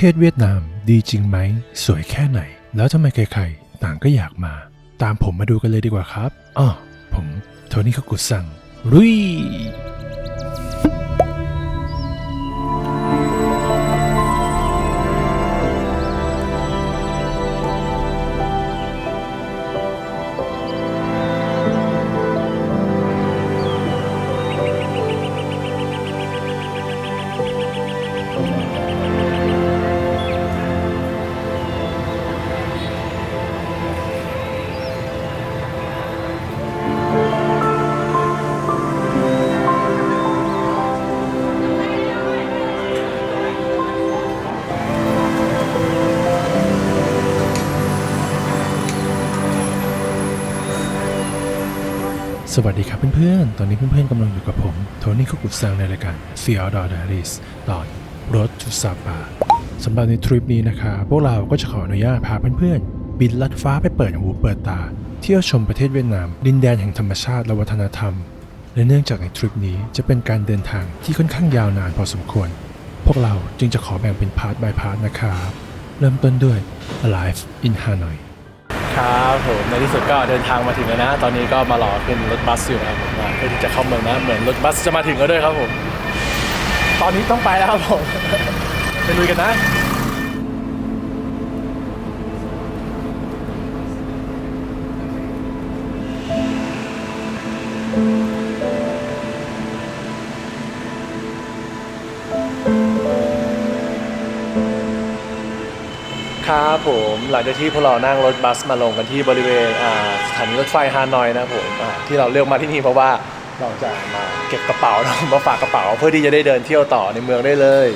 ทศเวียดนามดีจริงไหม สวยแค่ไหน แล้วทำไมใครๆ ต่างก็อยากมา ตามผมมาดูกันเลยดีกว่าครับอ๋อผมโทนี่คากุซังรุย สวัสดีครับเพื่อนๆ ตอนนี้เพื่อนๆกำลังอยู่กับผม โทนี่คุกุซังในรายการ f e o d o r Diaries ตอน Road to Sapa สำหรับในทริปนี้นะคะ พวกเราก็จะขออนุญาตพาเพื่อนๆ บินลัดฟ้าไปเปิดหูเปิดตา เที่ยวชมประเทศเวียดนาม ดินแดนแห่งธรรมชาติและวัฒนธรรม และเนื่องจากในทริปนี้จะเป็นการเดินทางที่ค่อนข้างยาวนานพอสมควร พวกเราจึงจะขอแบ่งเป็นพาร์ท by พาร์ทนะครับเริ่มต้นด้วย Alive in Hanoi ครับผมในที่สุดก็เดินทางมาถึงแล้วนะ ตอนนี้ก็มารอขึ้นรถบัสอยู่นะครับผมเพื่อที่จะเข้าเมืองนะ เหมือนรถบัสจะมาถึงแล้วด้วยครับผม ตอนนี้ต้องไปแล้วครับผมไปลุยกันนะ ครับผมหลังจากที่พวกเรานั่งรถบัสมาลงกันที่บริเวณอ่าสถานีรถไฟฮานอยนะครับผมอ่าที่เราเลือกมาที่นี่เพราะว่าเราจะมาเก็บกระเป๋านะ มาฝากกระเป๋าเพื่อที่จะได้เดินเที่ยวต่อในเมืองได้เลย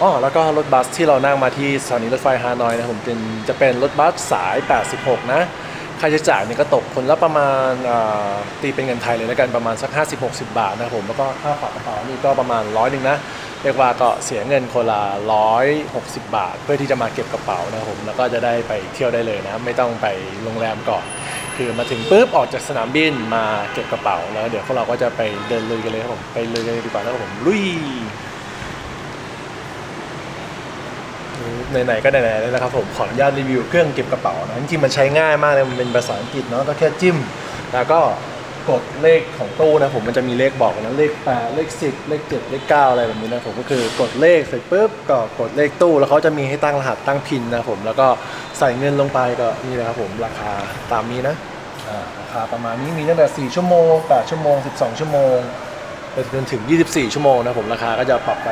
อ๋อแล้วก็รถบัสที่เรานั่งมาที่สถานีรถไฟฮานอยนะผมเป็นจะเป็นรถบัสสาย 86 นะค่าใช้จ่ายเนี่ยก็ตกคนละประมาณตีเป็นเงินไทยเลยแล้วกันประมาณสัก 50-60 บาทนะครับผมแล้วก็ค่าฝากกระเป๋านี่ก็ประมาณร้อยหนึ่งนะ เรียกว่าก็เสียเงินคนละ160 บาท เพื่อที่จะมาเก็บกระเป๋านะครับผมแล้วก็จะได้ไปเที่ยวได้เลยนะไม่ต้องไปโรงแรมก่อน คือมาถึงปุ๊บออกจากสนามบินมาเก็บกระเป๋าแล้วเดี๋ยวพวกเราก็จะไปเดินลุยกันเลยครับผมไปลุยกันเลยดีกว่านะครับผมลุยไหนๆก็ไหนๆแล้วนะครับผมขออนุญาตรีวิวเครื่องเก็บกระเป๋านะจริงๆมันใช้ง่ายมากเลยมันเป็นภาษาอังกฤษเนาะก็แค่จิ้ม แล้วก็ กดเลขของตู้นะผมมันจะมีเลขบอกนะเลขแปดเลขสิบเลขเจ็ดเลขเก้าอะไรแบบนี้นะผมก็คือกดเลขเสร็จปุ๊บก็กดเลขตู้แล้วเขาจะมีให้ตั้งรหัสตั้งพินนะผมแล้วก็ใส่เงินลงไปก็นี่นะครับผมราคาตามนี้นะราคาประมาณนี้มีตั้งแต่ 4 ชั่วโมง 8 ชั่วโมง 12 ชั่วโมงไปจนถึง 24 ชั่วโมงนะผมราคาก็จะปรับไป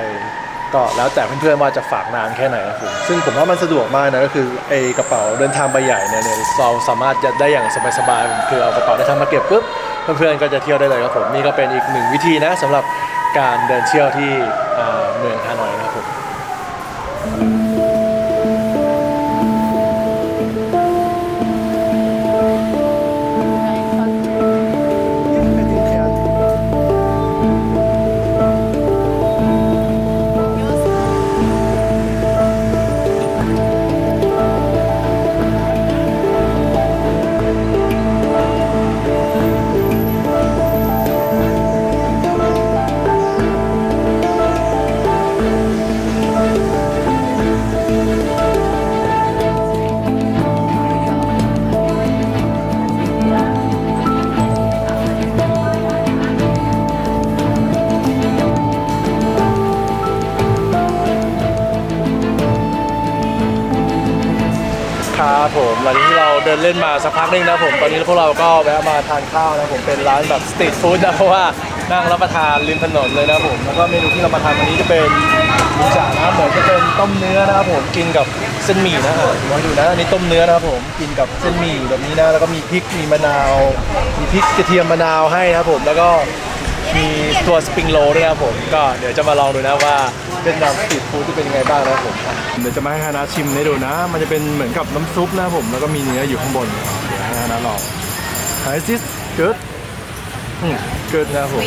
ก็แล้วแต่เพื่อนๆว่าจะฝากนานแค่ไหนนะผมซึ่งผมว่ามันสะดวกมากนะก็คือไอ้กระเป๋าเดินทางใบใหญ่เนี่ยเนี่ยเราสามารถจะได้อย่างสบายๆผมคือเอากระเป๋าเดินทางมาเก็บปุ๊บ เพื่อนๆก็จะเที่ยวได้เลยครับผมนี่ก็เป็นอีกหนึ่งวิธีนะสำหรับการเดินเที่ยวที่เมืองฮานอยนะครับผม เล่นมาสักพักนึงนะผมตอนนี้พวกเราก็แวะมาทานข้าวนะผมเป็นร้านแบบสตรีทฟู้ดนะเพราะว่านั่งรับประทานริมถนนเลยนะผมแล้วก็เมนูที่เรามาทานวันนี้จะเป็นมิจ่านะเหมือนจะเป็นต้มเนื้อนะครับผมกินกับเส้นหมี่นะอะลองดูนะอันนี้ต้มเนื้อนะครับผมกินกับเส้นหมี่แบบนี้นะแล้วก็มีพริกมีมะนาว มีพริกกระเทียมมะนาวให้นะครับผมแล้วก็มีตัวสปริงโรลด้วยนะครับผมก็เดี๋ยวจะมาลองดูนะว่า เวียดนามสตรีทฟู้ดจะเป็นยังไงบ้างนะครับผมเดี๋ยวจะมาให้ฮานาชิมให้ดูนะ มันจะเป็นเหมือนกับน้ำซุปนะครับผม แล้วก็มีเนื้ออยู่ข้างบนเดี๋ยวให้ฮานาลอง Hi sis good อืม good นะครับผม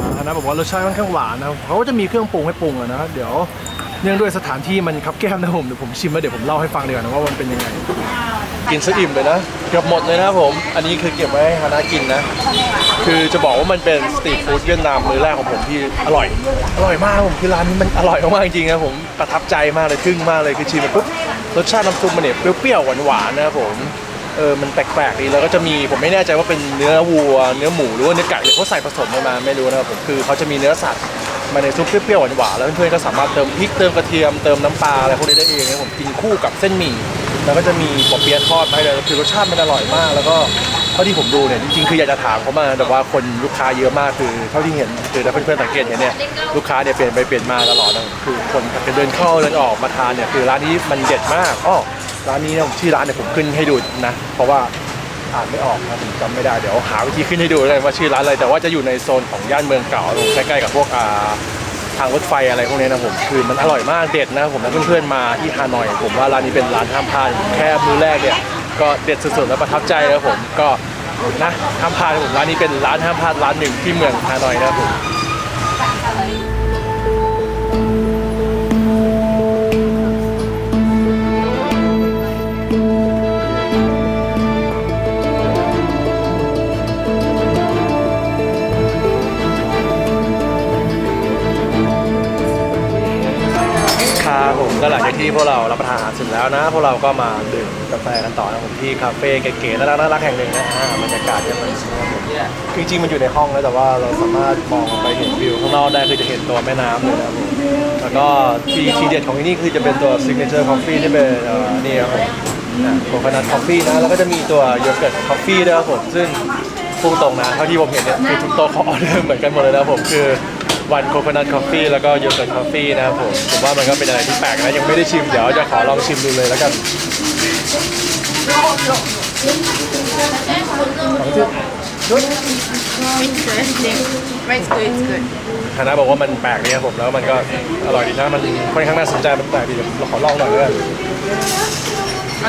อ่าฮานาบอกว่ารสชาติค่อนข้างหวานนะครับเขาก็จะมีเครื่องปรุงให้ปรุงอะนะเดี๋ยวเนื่องด้วยสถานที่มันคับแก้มนะครับผมเดี๋ยวผมชิมแล้วเดี๋ยวผมเล่าให้ฟังดีกว่านะว่ามันเป็นยังไง กินซะอิ่มเลยนะ เกือบหมดเลยนะครับผม อันนี้คือเก็บไว้ให้ฮานากินนะ คือจะบอกว่ามันเป็นสตรีทฟู้ดเวียดนามมื้อแรกของผมที่อร่อย อร่อยมากผมคือร้านนี้มันอร่อยมากๆจริงๆนะผมประทับใจมากเลยทึ่งมากเลยคือชิมไปปุ๊บรสชาติน้ำซุปมันเนี่ยเปรี้ยวๆหวานๆนะครับผมเออมันแปลกๆดีแล้วก็จะมีผมไม่แน่ใจว่าเป็นเนื้อวัว เนื้อหมูหรือว่าเนื้อไก่หรือเขาใส่ผสมกันมาไม่รู้นะครับผมคือเขาจะมีเนื้อสัตว์มาในซุปเปรี้ยวๆหวานๆแล้วเพื่อนๆก็สามารถเติมพริกเติมกระเทียมเติมน้ำปลาอะไรพวกนี้ได้เองนะผมกินคู่กับเส้นหมี่ แล้วก็จะมีปอเปี๊ยะทอดมาให้เลยคือรสชาติมันอร่อยมาก แล้วก็เท่าที่ผมดูเนี่ยจริงๆคืออยากจะถามเขามาแต่ว่าคนลูกค้าเยอะมากคือเท่าที่เห็นคือถ้าเพื่อนๆสังเกตเห็นเนี่ยลูกค้าเนี่ยเปลี่ยนไปเปลี่ยนมาตลอดนะคือคนเดินเข้าเดินออกมาทานเนี่ยคือร้านนี้มันเด็ดมากอ้อร้านนี้เนี่ยชื่อร้านเนี่ยผมขึ้นให้ดูนะ เพราะว่าอ่านไม่ออกนะผมจำไม่ได้เดี๋ยวหาวิธีขึ้นให้ดูเลยว่าชื่อร้านอะไรแต่ว่าจะอยู่ในโซนของย่านเมืองเก่าใกล้ๆกับพวกอ่า ทางรถไฟอะไรพวกนี้นะผมคือมันอร่อยมากเด็ดนะผมนะเพื่อนๆมาที่ฮานอย ผมว่าร้านนี้เป็นร้านห้ามพลาดแค่มื้อแรกเนี่ยก็เด็ดสุดๆและประทับใจแล้วผมก็นะห้ามพลาดผมร้านนี้เป็นร้านห้ามพลาดร้านหนึ่งที่เมืองฮานอยนะครับผม พวกเรารับประทานอาหารเสร็จแล้วนะ พวกเราก็มาดื่มกาแฟกันต่อนะผมที่คาเฟ่เก๋ๆน่ารักน่ารักแห่งหนึ่งนะอ่าบรรยากาศเนนะครับผมจริงๆมันอยู่ในห้องนะแต่ว่าเราสามารถมองออกไปเห็นวิวข้างนอกได้คือจะเห็นตัวแม่น้ำเลยนะครับผมแล้วก็ที่ทีเด็ดของที่นี่คือจะเป็นตัว signature coffee ที่เป็นเอ่อนี่ครับผมโคคอนัทคอฟฟี่นะแล้วก็จะมีตัวโยเกิร์ตคอฟฟี่ด้วยครับผมซึ่งพุ่งตรงนะเท่าที่ผมเห็นเนี่ยคือทุกโต๊ะเขาออเดอร์เหมือนกันหมดเลยนะผมคือ วันโค c o นัทคอฟฟี่แล้วก็โยเกิร์ตคอฟฟี่นะครับผม ผมว่ามันก็เป็นอะไรที่แปลกนะ ยังไม่ได้ชิม เดี๋ยวจะขอลองชิมดูเลยแล้วกัน It's interesting. But it's good, it's good. คณะบอกว่ามันแปลกดีครับผม แล้วมันก็อร่อยดีนะ มันค่อนข้างน่าสนใจ มันแปลกดีเดี๋ยวเราขอลองหน่อยเลย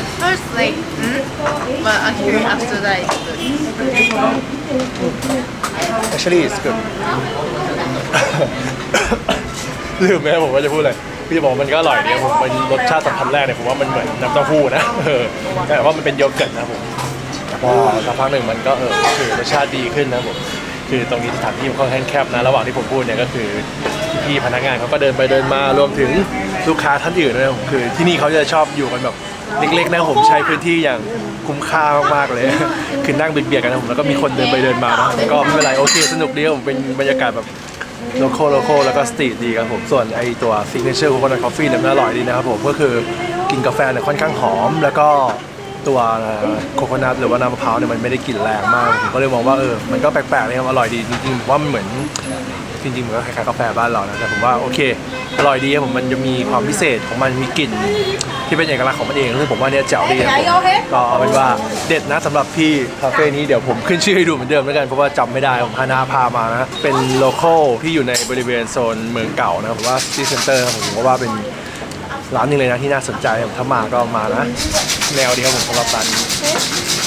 At first, like, hmm? but actually after that, it's good. actually it's good ลืมไหมผมว่าจะพูดอะไรพี่จะบอกว่ามันก็อร่อยดีครับผมเป็นรสชาติสัมผัสแรกเนี่ยผมว่ามันเหมือนน้ำเต้าหู้นะเออแต่ว่ามันเป็นโยเกิร์ตนะครับผมแต่พอสักพักหนึ่งมันก็เออคือรสชาติดีขึ้นนะครับผมคือตรงนี้สถานที่มันค่อนข้างแคบนะระหว่างที่ผมพูดเนี่ยก็คือพี่พนักงานเขาก็เดินไปเดินมารวมถึงลูกค้าท่านอื่นด้วยนะครับผมคือที่นี่เขาจะชอบอยู่กันแบบเล็กๆนะครับผมใช้พื้นที่อย่างคุ้มค่ามากๆเลย คือนั่งเบียดๆกันนะผมแล้วก็มีคนเดินไปเดินมานะก็ไม่เป็นไรโอเคสนุกดีครับผมเป็นบรรยากาศแบบ โลโก้โลโก้แล้วก็สตรีทดีครับผม ส่วนไอตัวซิกเนเจอร์โคโคนัทคอฟฟี่เนี่ยมันอร่อยดีนะครับผมก็คือกินกาแฟเนี่ยค่อนข้างหอม แล้วก็ตัวโคโคนัทหรือว่าน้ำมะพร้าวเนี่ยมันไม่ได้กลิ่นแรงมากผมก็เลยมองว่าเออมันก็แปลกๆนะครับอร่อยดีจริงๆผมว่ามันเหมือน จริงๆมันก็คล้ายๆกาแฟบ้านเรานะแต่ผมว่าโอเคอร่อยดีครับผมมันจะมีความพิเศษของมันมีกลิ่น ที่เป็นเอกลักษณ์ของมันเองซึ่งผมว่าเนี่ยเจ๋วดีครับผมก็เอาเป็นว่าเด็ดนะสำหรับที่คาเฟ่นี้เดี๋ยวผมขึ้นชื่อให้ดูเหมือนเดิมแล้วกันเพราะว่าจำไม่ได้ผมพานาพามานะเป็นโลโก้ที่อยู่ในบริเวณโซนเมืองเก่านะครับผมว่าซิตี้เซ็นเตอร์ผมก็ว่าเป็นร้านหนึงเลยนะที่น่าสนใจถ้ามาก็มานะแนวดีครับผมสำหรับร้านนี้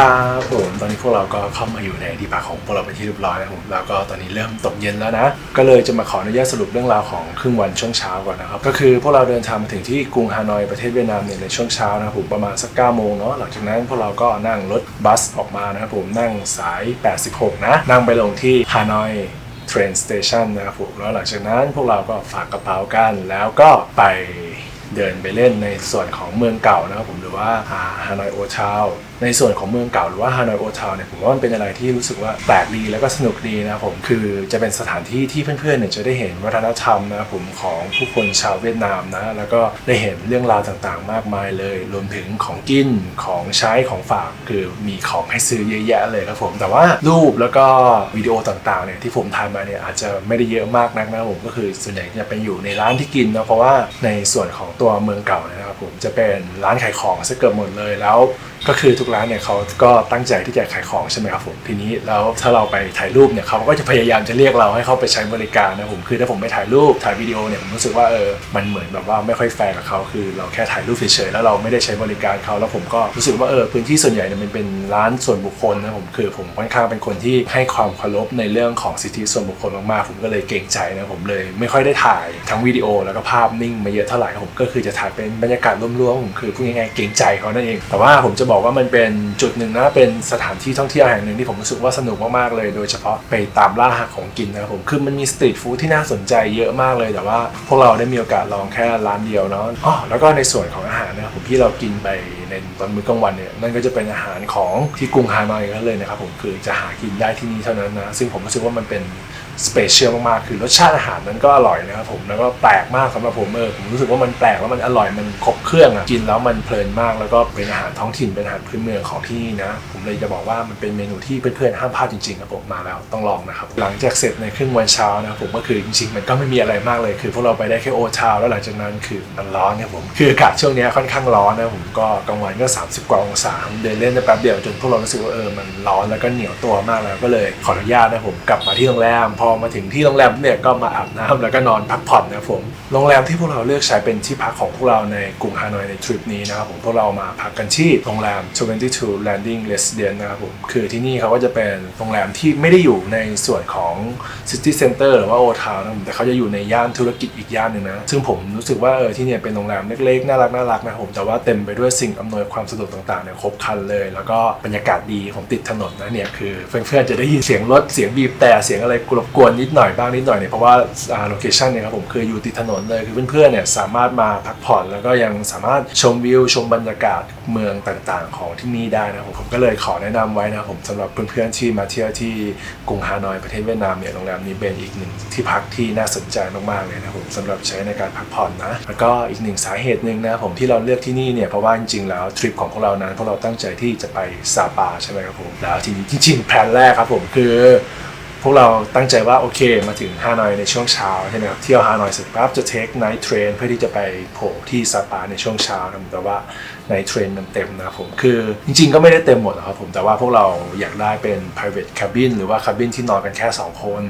ครับผมตอนนี้พวกเราก็เข้ามาอยู่ในที่พักของพวกเราเป็นที่เรียบร้อยแล้วผมแล้วก็ตอนนี้เริ่มตกเย็นแล้วนะ ก็เลยจะมาขออนุญาตสรุปเรื่องราวของครึ่งวันช่วงเช้าก่อนนะครับ ก็คือพวกเราเดินทางมาถึงที่กรุงฮานอยประเทศเวียดนามเนี่ยในช่วงเช้านะครับผมประมาณสัก9โมงเนาะหลังจากนั้นพวกเราก็นั่งรถบัสออกมานะครับผมนั่งสาย 86 นะ นั่งไปลงที่ฮานอยเทรนสเตชันนะครับผมแล้วหลังจากนั้นพวกเราก็ฝากกระเป๋ากันแล้วก็ไปเดินไปเล่นในส่วนของเมืองเก่านะครับผมหรือว่าฮานอยโอทาวในส่วนของเมืองเก่าหรือว่าฮานอยโอทาวเนี่ยผมว่ามันเป็นอะไรที่รู้สึกว่าแปลกดีแล้วก็สนุกดีนะครับผมคือจะเป็นสถานที่ที่เพื่อนๆเนี่ยจะได้เห็นวัฒนธรรมนะครับผมของผู้คนชาวเวียดนามนะแล้วก็ได้เห็นเรื่องราวต่างๆ มากมายเลย รวมถึงของกินของใช้ของฝากคือมีของให้ซื้อเยอะแยะเลยครับผมแต่ว่ารูปแล้วก็วิดีโอต่างๆเนี่ยที่ผมถ่ายมาเนี่ยอาจจะไม่ได้เยอะมากนักนะครับผมก็คือส่วนใหญ่จะเป็นอยู่ในร้านที่กินนะเพราะว่าในส่วนของตัวเมืองเก่านะครับผมจะเป็นร้านขายของซะเกือบหมดเลยแล้ว ก็คือทุกร้านเนี่ยเขาก็ตั้งใจที่จะขายของใช่ไหมครับผมทีนี้แล้วถ้าเราไปถ่ายรูปเนี่ยเขาก็จะพยายามจะเรียกเราให้เข้าไปใช้บริการนะผมคือถ้าผมไม่ถ่ายรูปถ่ายวิดีโอเนี่ยผมรู้สึกว่าเออมันเหมือนแบบว่าไม่ค่อยแฟร์กับเขาคือเราแค่ถ่ายรูปเฉยๆแล้วเราไม่ได้ใช้บริการเขาแล้วผมก็รู้สึกว่าเออพื้นที่ส่วนใหญ่เนี่ยมันเป็นร้านส่วนบุคคลนะผมคือผมค่อนข้างเป็นคนที่ให้ความเคารพในเรื่องของสิทธิส่วนบุคคลมากๆผมก็เลยเกรงใจนะผมเลย ไม่ค่อยได้ถ่ายทั้งวิดีโอแล้วก็ภาพนิ่งมาเยอะเท่าไหร่ผมก็คือจะถ่ายเป็นบรรยากาศร่วมๆผมคือพูดง่ายๆเกรงใจเขานั่นเองแต่ว่าผมจะบอกว่ามันเป็นจุดหนึ่งนะเป็นสถานที่ท่องเที่ยวแห่งหนึ่งที่ผมรู้สึกว่าสนุกมากๆเลย โดยเฉพาะไปตามล่าหาของกินนะครับผมคือมันมีสตรีทฟู้ดที่น่าสนใจเยอะมากเลยแต่ว่า พวกเราได้มีโอกาสลองแค่ร้านเดียวเนาะอ๋อแล้วก็ในส่วนของอาหารนะครับผมที่เรากินไปในตอนมื้อกลางวันเนี่ยนั่นก็จะเป็นอาหารของที่กรุงฮานอยนั่นเลยนะครับผมคือจะหากินได้ที่นี่เท่านั้นนะซึ่งผมรู้สึกว่ามันเป็น สเปเชียลมากๆ คือรสชาติอาหารนั้นก็อร่อยนะครับผม แล้วก็แปลกมากสำหรับผมเออ ผมรู้สึกว่ามันแปลกแล้วมันอร่อย มันครบเครื่องอะ กินแล้วมันเพลินมาก แล้วก็เป็นอาหารท้องถิ่น เป็นอาหารพื้นเมืองของที่นี่นะ เลยจะบอกว่ามันเป็นเมนูที่เพื่อนๆห้ามพลาดจริงๆครับผมมาแล้วต้องลองนะครับหลังจากเสร็จในครึ่งวันเช้านะครับผมก็คือจริงๆ มันก็ไม่มีอะไรมากเลยคือพวกเราไปได้แค่โอทาวแล้วหลังจากนั้นคือมันร้อนครับผมคืออากาศช่วงนี้ค่อนข้างร้อนนะผมก็กลางวันก็ 30 กว่าองศาเดินเล่นได้แป๊บเดียวจนพวกเรารู้สึกว่าเออมันร้อนแล้วก็เหนียวตัวมากแล้วก็เลยขออนุญาตนะผมกลับมาที่โรงแรม พอมาถึงที่โรงแรมเนี่ยก็มาอาบน้ำแล้วก็นอนพักผ่อนนะผมโรงแรมที่พวกเราเลือกใช้เป็นที่พักของพวกเราในกรุงฮานอยในทริปนี้นะครับผมพวกเรามาพักกันที่โรงแรม22 Landing Res Residence นะครับผม คือที่นี่เขาก็จะเป็นโรงแรมที่ไม่ได้อยู่ในส่วนของ City Center หรือว่า Old Town นะผมแต่เขาจะอยู่ในย่านธุรกิจอีกย่านหนึ่งนะ ซึ่งผมรู้สึกว่าเออที่เนี่ยเป็นโรงแรมเล็กๆ น่ารักน่ารักนะผม แต่ว่าเต็มไปด้วยสิ่งอำนวยความสะดวกต่างๆเนี่ยครบครันเลย แล้วก็บรรยากาศดีผมติดถนนนะเนี่ยคือเพื่อนๆจะได้ยินเสียงรถเสียงบีบแต่เสียงอะไรกรบกวนนิดหน่อยบ้างนิดหน่อยเนี่ยเพราะว่าโลเคชันเนี่ยครับผมคืออยู่ติดถนนเลยคือเพื่อนๆเนี่ยสามารถมาพักผ่อนแล้วก็ยังสามารถชมวิวชมบรรยากาศเมืองต่างๆ ของที่นี่ได้นะผมผมก็เลยขอแนะนำไว้นะครับผมสำหรับเพื่อนๆที่มาเที่ยวที่กรุงฮานอยประเทศเวียดนามเนี่ยโรงแรมนี้เป็นอีกหนึ่งที่พักที่น่าสนใจมากๆเลยนะครับผมสำหรับใช้ในการพักผ่อนนะแล้วก็อีกหนึ่งสาเหตุหนึ่งนะครับผมที่เราเลือกที่นี่เนี่ยเพราะว่าจริงๆแล้วทริปของพวกเรานั้นพวกเราตั้งใจที่จะไปซาปาใช่ไหมครับผมแล้วทีนี้จริงๆแผนแรกครับผมคือพวกเราตั้งใจว่าโอเคมาถึงฮานอยในช่วงเช้าใช่ไหมครับเที่ยวฮานอยเสร็จปั๊บจะเทคไนท์เทรนเพื่อที่จะไปโผล่ที่ซาปาในช่วงเช้านะแต่ว่า ในเทรนมันเต็มนะผมคือจริงๆก็ไม่ได้เต็มหมดหรอกครับผมแต่ว่าพวกเราอยากได้เป็น private cabin หรือว่า cabin ที่นอนกันแค่ 2 คน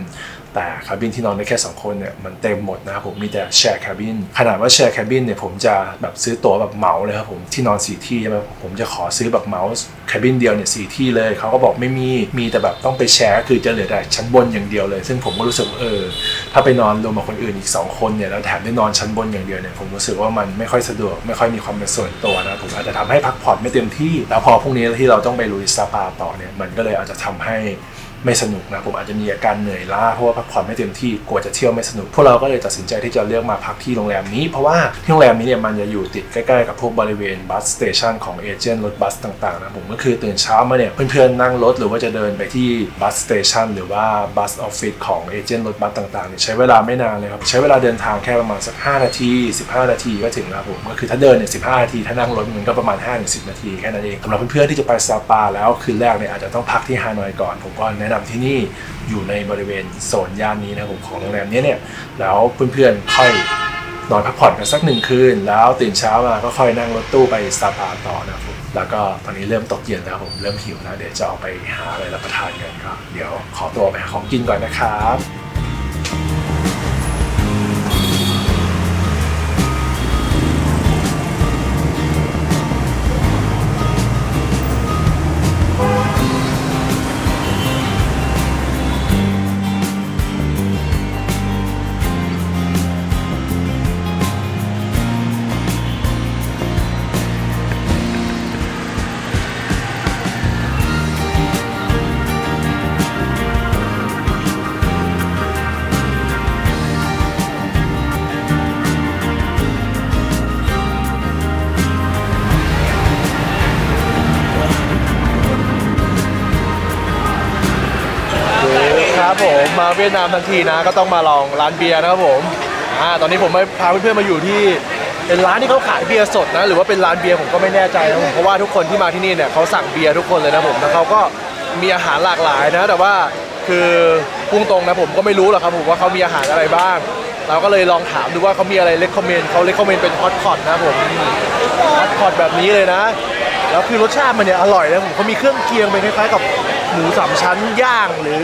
แต่คาบินที่นอนได้แค่ 2 คนเนี่ยมันเต็มหมดนะครับผมมีแต่แชร์คาบินขนาดว่าแชร์คาบินเนี่ยผมจะแบบซื้อตั๋วแบบเหมาเลยครับผมที่นอนสี่ที่ใช่ไหมผมจะขอซื้อแบบเหมาคาบินเดียวเนี่ยสี่ที่เลยเขาก็บอกไม่มีมีแต่แบบต้องไปแชร์คือจะเหลือแต่ชั้นบนอย่างเดียวเลย ซึ่งผมก็รู้สึกเออ ถ้าไปนอนรวมกับคนอื่นอีก 2 คนเนี่ยแล้วแถมได้นอนชั้นบนอย่างเดียวเนี่ยผมรู้สึกว่ามันไม่ค่อยสะดวกไม่ค่อยมีความเป็นส่วนตัวนะผมอาจจะทำให้พักผ่อนไม่เต็มที่ แล้วพอพรุ่งนี้ที่เราต้องไปลุยสปาต่อเนี่ยมันก็เลยอาจจะทำให้ ไม่สนุกนะผมอาจจะมีอาการเหนื่อยล้าเพราะว่าพักผ่อนไม่เต็มที่กลัวจะเที่ยวไม่สนุกพวกเราก็เลยตัดสินใจที่จะเลือกมาพักที่โรงแรมนี้ เพราะว่าที่โรงแรมนี้เนี่ยมันจะอยู่ติดใกล้ๆกับพวกบริเวณบัสสเตชันของเอเจนต์รถบัสต่างๆนะผมก็คือตื่นเช้ามาเนี่ยเพื่อนๆนั่งรถหรือว่าจะเดินไปที่บัสสเตชันหรือว่าบัสออฟฟิศของเอเจนต์รถบัสต่างๆเนี่ยใช้เวลาไม่นานเลยครับใช้เวลาเดินทางแค่ประมาณสัก 5 นาที 15 นาทีก็ถึงแล้วผมก็คือถ้าเดินเนี่ย15นาทีถ้านั่งรถมันก็ประมาณ5-10 นาทีแค่นั้นเองสำหรับเพื่อนๆที่จะไปซาปาแล้วคืนแรกเนี่ยอาจจะต้องพักที่ฮานอยก่อนผมก็แนะนำที่นี่อยู่ในบริเวณโซนย่านนี้นะครับผมของโรงแรมเนี้ยเนี่ยแล้วเพื่อนๆค่อยนอนพักผ่อนกันสักหนึ่งคืน แล้วตื่นเช้ามาก็ค่อยนั่งรถตู้ไปซาปาต่อนะครับแล้วก็ตอนนี้เริ่มตกเย็นแล้วผมเริ่มหิวแล้วเดี๋ยวจะออกไปหาอะไรรับประทานกันก็เดี๋ยวขอตัวไปหาของกินก่อนนะครับ มาเวียดนามทั้งทีนะ ก็ต้องมาลองร้านเบียร์นะครับผมอ่าตอนนี้ผมมาพาเพื่อนๆมาอยู่ที่เป็นร้านที่เขาขายเบียร์สดนะหรือว่าเป็นร้านเบียร์ผมก็ไม่แน่ใจนะผมเพราะว่าทุกคนที่มาที่นี่เนี่ยเขาสั่งเบียร์ทุกคนเลยนะผมแล้วเขาก็มีอาหารหลากหลายนะ แต่ว่าคือพุ่งตรงนะผมก็ไม่รู้หรอกครับผมว่าเขามีอาหารอะไรบ้าง เราก็เลยลองถามดูว่าเขามีอะไรเลคคอมเมนต์เขาเลคคอมเมนต์เป็นฮอตพอตนะผมฮอตพอตแบบนี้เลยนะแล้วคือรสชาติมันเนี่ยอร่อยนะผมเขามีเครื่องเคียงเป็นคล้ายๆกับ หมูสามชั้นย่างหรือ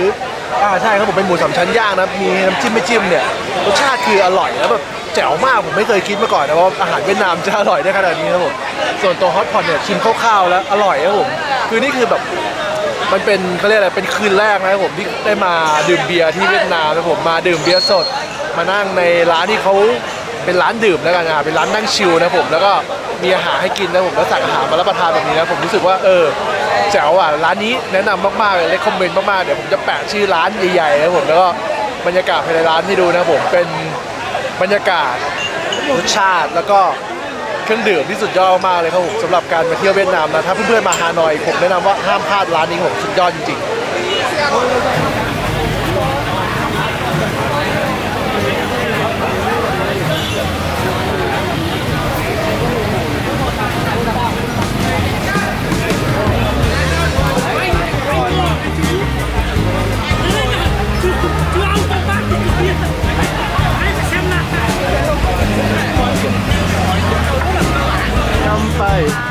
อ่าใช่ครับผมเป็นหมูสามชั้นย่างนะมีน้ำจิ้มไม่จิ้มเนี่ยรสชาติคืออร่อยแล้วแบบแจ๋วมากผมไม่เคยคิดมาก่อนนะว่าอาหารเวียดนามจะอร่อยได้ขนาดนี้ครับผมส่วนตัวฮอตพอตเนี่ยชิมคร่าวๆแล้วอร่อยครับผมคือนี่คือแบบมันเป็นเขาเรียกอะไรเป็นคืนแรกนะครับผมที่ได้มาดื่มเบียร์ที่เวียดนามนะผมมาดื่มเบียร์สด มานั่งในร้านที่เขาเป็นร้านดื่มแล้วกันนะเป็นร้านนั่งชิลนะผมแล้วก็ มีอาหารให้กินนะผมแล้วสั่งอาหารมารับประทานแบบนี้นะผมรู้สึกว่าเออแจ๋วอะร้านนี้แนะนำมากๆเลยเลยคอมเมนต์มากๆเดี๋ยวผมจะแปะชื่อร้านใหญ่ๆนะผมแล้วก็บรรยากาศภายในร้านให้ดูนะผมเป็นบรรยากาศรสชาติแล้วก็ เครื่องดื่มที่สุดยอดมากเลยครับผมสำหรับการมาเที่ยวเวียดนามนะถ้าเพื่อนๆมาฮานอย ผมแนะนำว่าห้ามพลาดร้านนี้ผมสุดยอดจริงๆ น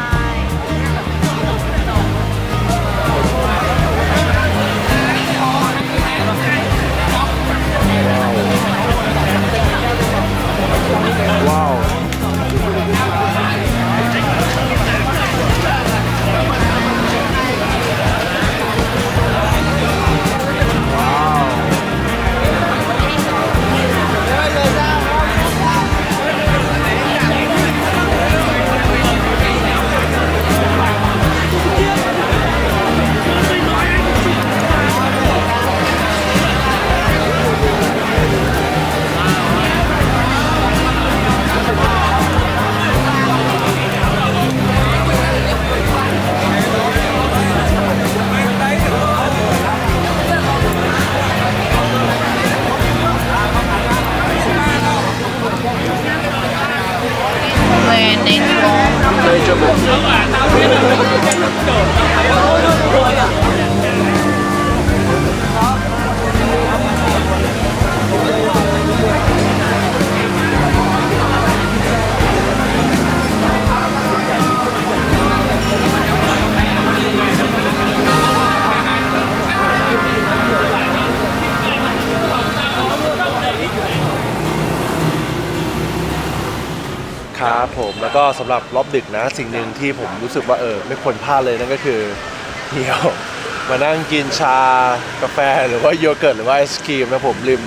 ก็สำหรับรอบดึกนะ สิ่งหนึ่งที่ผมรู้สึกว่าเออไม่ควรพลาดเลยนั่นก็คือเที่ยว มานั่งกินชากาแฟหรือว่าโยเกิร์ตหรือว่าไอศครีมนะผมริม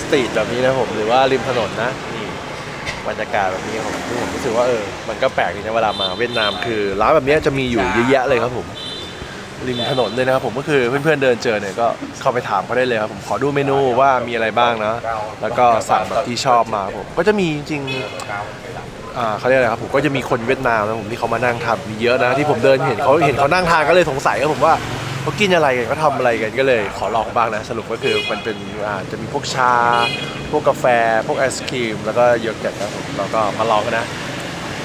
สตรีทแบบนี้นะผมหรือว่าริมถนนนะนี่บรรยากาศแบบนี้ผมซึ่งผมรู้สึกว่าเออมันก็แปลกดีนะเวลามาเวียดนามคือร้านแบบนี้จะมีอยู่เยอะแยะเลยครับผม ริมถนนเลยนะครับผมก็คือเพื่อนๆเดินเจอเนี่ยก็เข้าไปถามเขาได้เลยครับผมขอดูเมนูว่ามีอะไรบ้างนะ แล้วก็สั่งแบบที่ชอบมาครับผมก็จะมีจริงๆ อ่าเขาเรียกอะไรครับผมก็จะมีคนเวียดนามนะผมที่เขามานั่งทำมีเยอะนะที่ผมเดินเห็นเขาเห็นเขานั่งทานก็เลยสงสัยครับผมว่าเขากินอะไรกันเขาทำอะไรกันก็เลยขอลองบ้างนะ สรุปก็คือมันเป็นอ่าจะมีพวกชา พวกกาแฟ พวกไอศครีม แล้วก็โยเกิร์ตครับผมเราก็มาลองกันนะ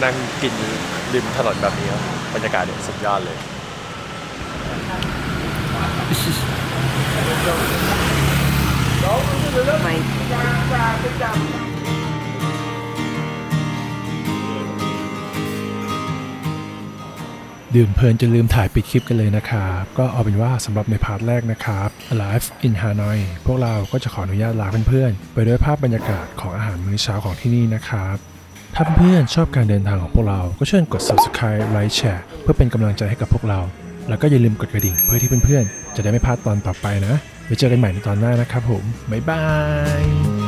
นั่งกินริมถนนแบบนี้ครับบรรยากาศเนี่ยสุดยอดเลยไม่ ดื่มเพลินจะลืมถ่ายปิดคลิปกันเลยนะครับ ก็เอาเป็นว่าสำหรับในพาร์ทแรกนะครับ Alive in Hanoi พวกเราก็จะขออนุญาตลาเพื่อนๆ ไปด้วยภาพบรรยากาศของอาหารมื้อเช้าของที่นี่นะครับ ถ้าเพื่อนๆชอบการเดินทางของพวกเรา ก็เชิญกด subscribe ไลค์แชร์เพื่อเป็นกำลังใจให้กับพวกเรา แล้วก็อย่าลืมกดกระดิ่งเพื่อที่เพื่อนๆ จะได้ไม่พลาดตอนต่อไปนะไว้เจอกันใหม่ในตอนหน้านะครับผมบ๊ายบาย